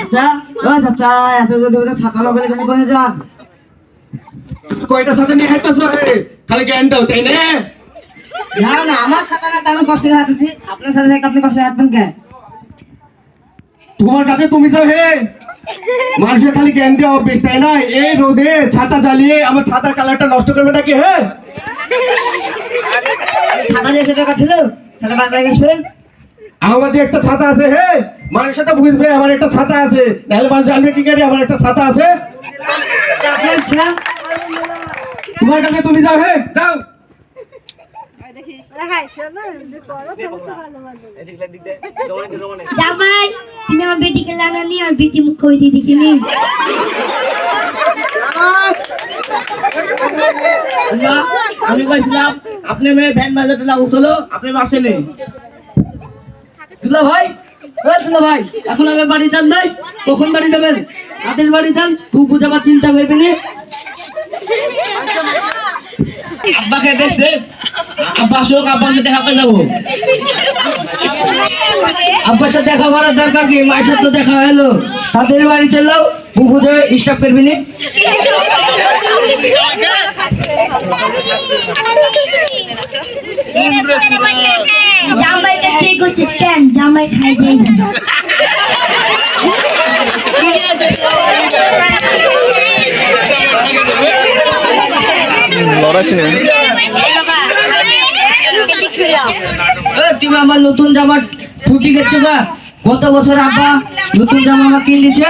আচ্ছা ও চাচা এত যদি ওদের ছাতা লাগালে কেন কোনে যান? কয়টা সাথে নিয়ে হাঁটতেছো? রে খালি জ্ঞান দাও তাই না? না না আমার ছাতা না আমি কষ্ট করে হাঁটতেছি। আপনার সাথে থেকে আপনি কষ্ট হাঁটবেন কেন? তোমার কাছে তুমি যাও হে। মানুষের খালি জ্ঞান দেওয়া অভ্যেস তাই না? এই রোদে ছাতা জ্বালিয়ে আমার ছাতার কালারটা নষ্ট করবে নাকি হ্যাঁ ছাতা যে সেটা ছিল? ছাতা রেখে শুয়েন আমার যে একটা ছাতা আছে হে মানুষের তো বুঝবে আমার একটা ছাতা আছে। নাহলে মানুষ জানবে কি করে আমার একটা ছাতা আছে। তোমার কাছে তুমি যাও হে যাও। জামাই তুমি আমার বেটিকে লাগানি আর বেটি মুখ কইতে দেখিনি। আমি কইছিলাম আপনি মেয়ে ভ্যান না উঠল আপনি আসেনি দুলা ভাই ভাই, এখন আমি বাড়ি যান নাই? কখন বাড়ি যাবেন? রাতের বাড়ি যান তুই বুঝাবার চিন্তা করবি না। আব্বাকে দেখ দেখ। আব্বা আসুক আব্বার দেখা করে যাব। আব্বার দেখা করার দরকার কি? মায়ের সাথে তো দেখা হলো তাদের বাড়ি চললাও বুবু যাবে স্টপ করবি না। জামাই খাই তুমি আমার নতুন জামা ফুটি গেছো গা। গত বছর আব্বা নতুন জামা আমার কিনে দিচ্ছে